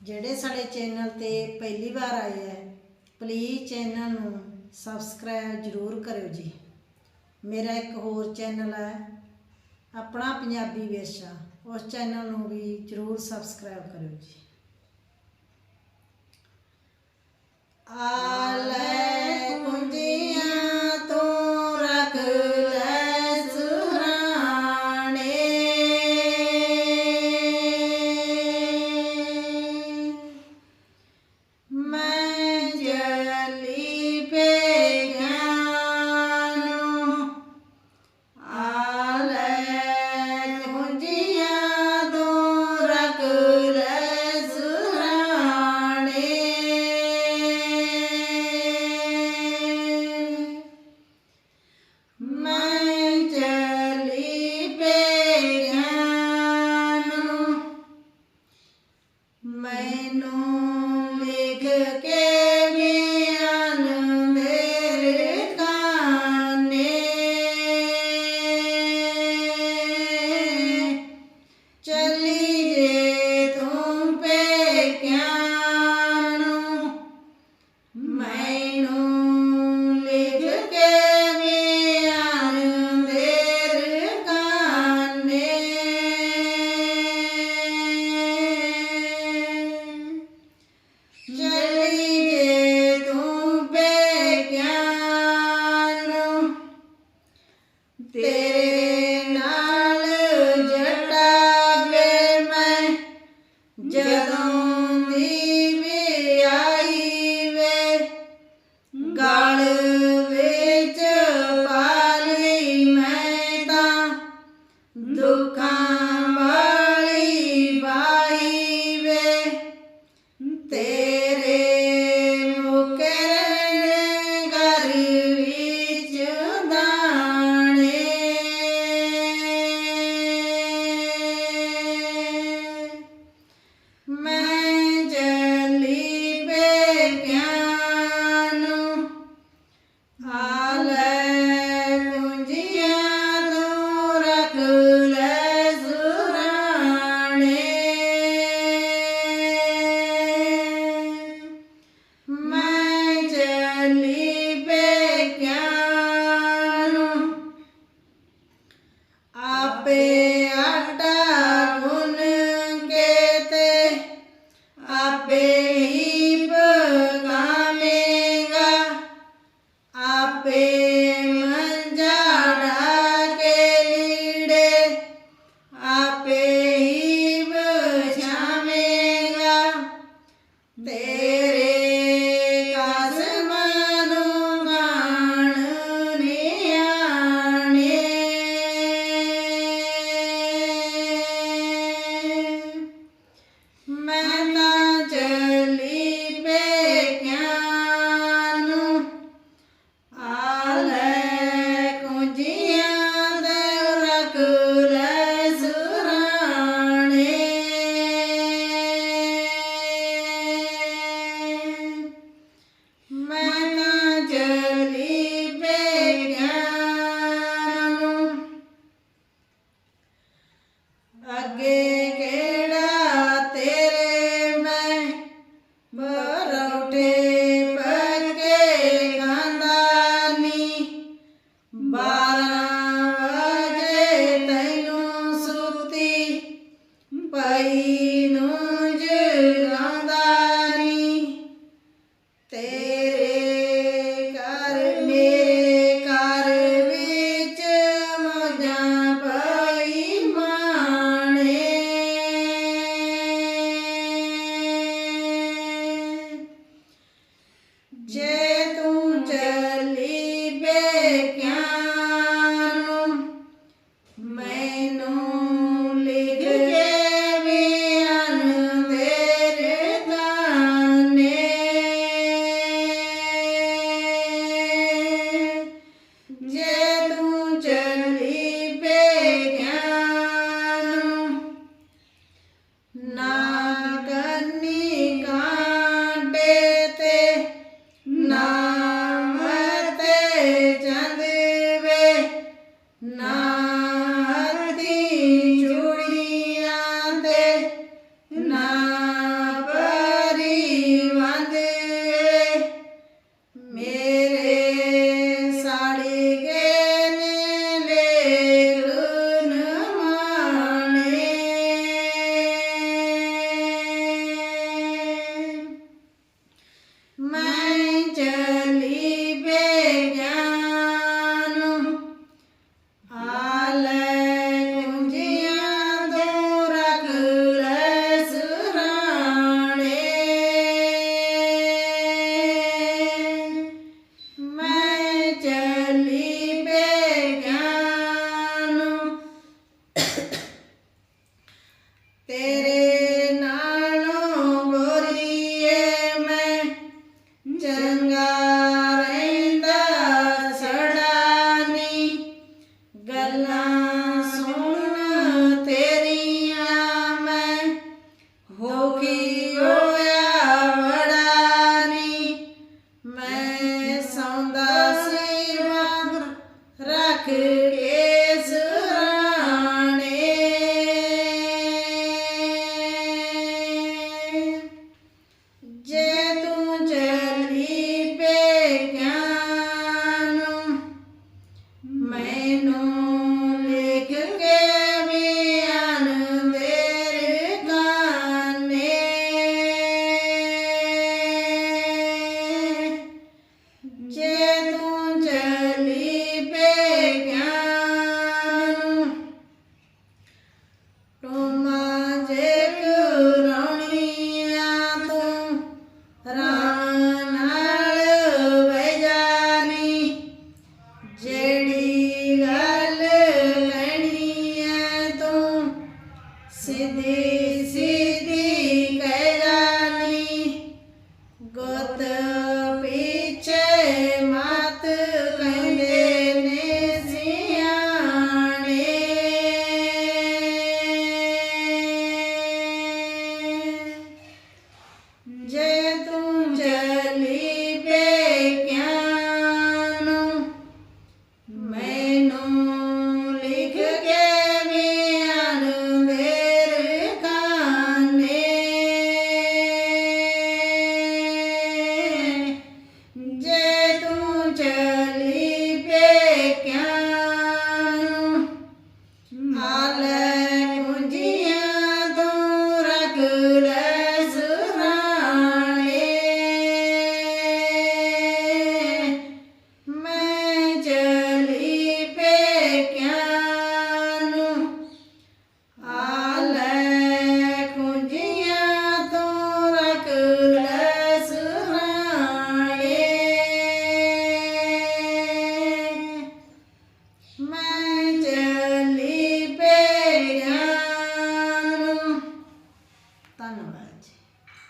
ਜਿਹੜੇ ਸਾਡੇ ਚੈਨਲ ਤੇ ਪਹਿਲੀ ਵਾਰ ਆਏ ਹੈ ਪਲੀਜ਼ ਚੈਨਲ ਨੂੰ ਸਬਸਕ੍ਰਾਈਬ ਜ਼ਰੂਰ ਕਰਿਓ ਜੀ। ਮੇਰਾ ਇੱਕ ਹੋਰ ਚੈਨਲ ਹੈ, ਆਪਣਾ ਪੰਜਾਬੀ ਵਿਰਸਾ, ਉਸ ਚੈਨਲ ਨੂੰ ਵੀ ਜ਼ਰੂਰ ਸਬਸਕ੍ਰਾਈਬ ਕਰਿਓ ਜੀ। ਆ Bye. vem no Amen.